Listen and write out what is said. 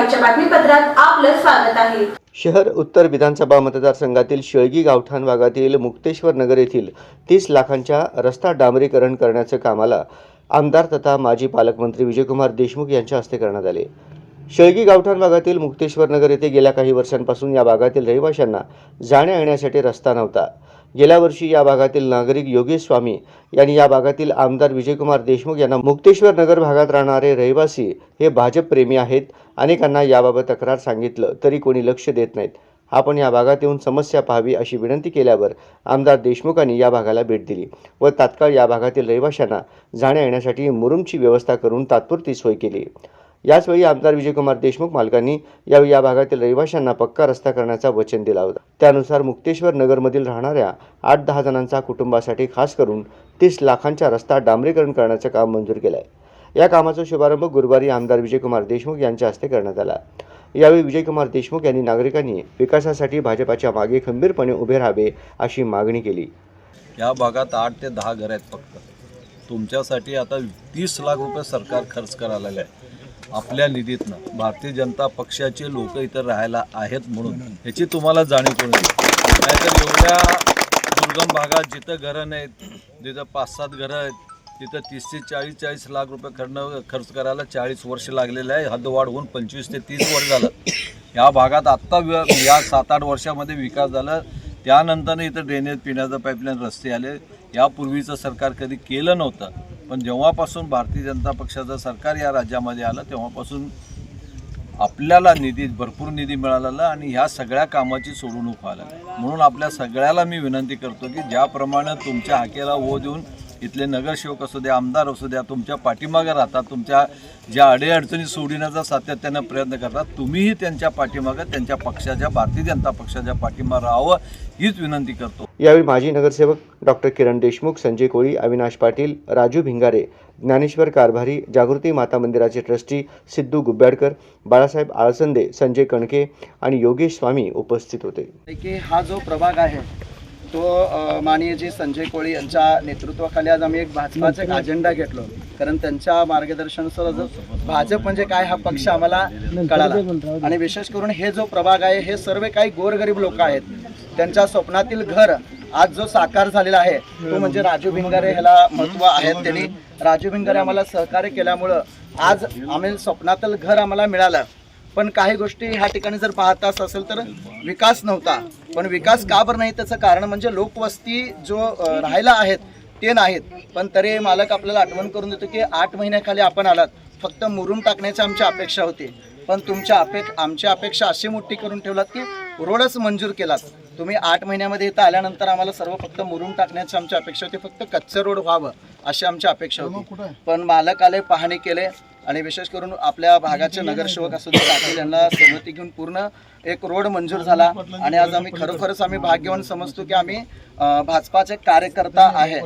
बातमीपत्रात आपलं स्वागत आहे. शहर उत्तर विधानसभा मतदारसंघातील शेळगी गावठाण भागातील मुक्तेश्वर नगर येथील तीस लाखांच्या रस्ता डांबरीकरण करण्याच्या कामाला आमदार तथा माजी पालकमंत्री विजयकुमार देशमुख यांच्या हस्ते करण्यात आले. शेळगी गावठाण भागातील मुक्तेश्वर नगर येथे गेल्या काही वर्षांपासून या भागातील रहिवाशांना जाण्या येण्यासाठी रस्ता नव्हता. गेल्या वर्षी या भागातील नागरिक योगेश स्वामी यांनी या भागातील आमदार विजयकुमार देशमुख यांना मुक्तेश्वर नगर भागात राहणारे रहिवासी हे भाजप प्रेमी आहेत. अनेकांना याबाबत तक्रार सांगितलं तरी कोणी लक्ष देत नाहीत. आपण या भागात येऊन समस्या पाहावी अशी विनंती केल्यावर आमदार देशमुखांनी या भागाला भेट दिली व तात्काळ या भागातील रहिवाशांना जाण्या येण्यासाठी मुरुमची व्यवस्था करून तात्पुरती सोय केली. याचवेळी आमदार विजयकुमार देशमुख मालकांनी यावेळी या भागातील रहिवाशांना पक्का रस्ता करण्याचा वचन दिला होता. त्यानुसार मुक्तेश्वर नगरमधील राहणाऱ्या आठ दहा जणांचा कुटुंबासाठी खास करून तीस लाखांचा रस्ता डांबरीकरण करण्याचं काम मंजूर केलं आहे या कामाचा शुभारंभ गुरुवारी आमदार विजयकुमार देशमुख यांच्या हस्ते करण्यात आला. यावेळी विजयकुमार देशमुख यांनी नागरिकांनी विकासासाठी भाजपाच्या मागे खंबीरपणे उभे राहावे अशी मागणी केली. या भागात आठ ते दहा घर आहेत फक्त. तुमच्यासाठी आता तीस लाख रुपये सरकार खर्च करायला आहे आपल्या निधीतनं भारतीय जनता पक्षाचे लोक इथं राहायला आहेत म्हणून ह्याची तुम्हाला जाणीव करून नाहीतर एवढ्या दुर्गम भागात जिथं घरं नाहीत जिथं पाच सात घरं आहेत तिथं तीस ते चाळीस चाळीस लाख रुपये खर्च खर्च करायला चाळीस वर्ष लागलेलं आहे. हद्दवाढ होऊन पंचवीस ते तीस वर्ष झालं. या भागात आत्ता व्य- या सात आठ वर्षामध्ये विकास झाला. त्यानंतरनं इथं ड्रेनेज पिण्याचं पाईपलाईन रस्ते आले. यापूर्वीचं सरकार कधी केलं नव्हतं. पण जेव्हापासून भारतीय जनता पक्षाचं सरकार या राज्यामध्ये आलं तेव्हापासून आपल्याला निधी भरपूर निधी मिळालेला आणि ह्या सगळ्या कामाची सोडवणूक व्हायला लागली. म्हणून आपल्या सगळ्याला मी विनंती करतो की ज्याप्रमाणे तुमच्या हाकेला ओ देऊन इथले नगरसेवक असू द्या आमदार असू द्या तुमच्या पाठीमागे राहतात तुमच्या ज्या अडीअडचणी सोडविण्याचा सातत्यानं प्रयत्न करतात तुम्हीही त्यांच्या पाठीमागं त्यांच्या पक्षाच्या भारतीय जनता पक्षाच्या पाठीमागं राहावं हीच विनंती करतो. यावेळी माजी नगरसेवक डॉक्टर किरण देशमुख संजय कोळी अविनाश पाटील राजू भिंगारे ज्ञानेश्वर कारभारी जागृती माता मंदिराचे ट्रस्टी सिद्धू गुब्याडकर बाळासाहेब आळसंदे संजय कणके आणि योगेश स्वामी उपस्थित होते. की हा जो प्रभाग आहे तो अ, माननीय जी संजय कोळी यांच्या नेतृत्वाखाली आज आम्ही एक भाजपाचा एक अजेंडा घेतलो. कारण त्यांच्या मार्गदर्शनानुसार भाजप म्हणजे काय हा पक्ष आम्हाला कळाला. आणि विशेष करून हे जो प्रभाग आहे हे सर्व काही गोरगरीब लोक आहेत. त्यांच्या स्वप्नातील घर आज जो साकार झालेला आहे तो म्हणजे राजू भिंगारे ह्याला महत्त्व आहे त्यांनी. राजू भिंगारे आम्हाला सहकार्य केल्यामुळं आज आम्ही स्वप्नातील घर आम्हाला मिळालं. पण काही गोष्टी ह्या ठिकाणी जर पाहताच असेल तर विकास नव्हता. पण विकास का बरं नाही त्याचं कारण म्हणजे लोकवस्ती जो राहायला आहेत ते नाहीत. पण तरी मालक आपल्याला आठवण करून देतो की आठ महिन्याखाली आपण आलात. फक्त मुरुम टाकण्याची आमची अपेक्षा होती. पण तुमच्या अपेक आमची अपेक्षा अशी मोठी करून ठेवलात की रोडच मंजूर केलात. तुम्ही आठ महिन्यामध्ये इथं आल्यानंतर आम्हाला सर्व फक्त मुरुम टाकण्याची आमची अपेक्षा होती. फक्त कच्चं रोड व्हावं अशी आमची अपेक्षा होती. पण मालक आले पाहणी केले आणि विशेष करून आपल्या भागाचे नगरसेवक असू दे पाटील यांना सहमती घेऊन पूर्ण एक रोड मंजूर झाला. आणि आज आम्ही खरोखरच आम्ही भाग्यवान समजतो की आम्ही भाजपाचे कार्यकर्ता आहे.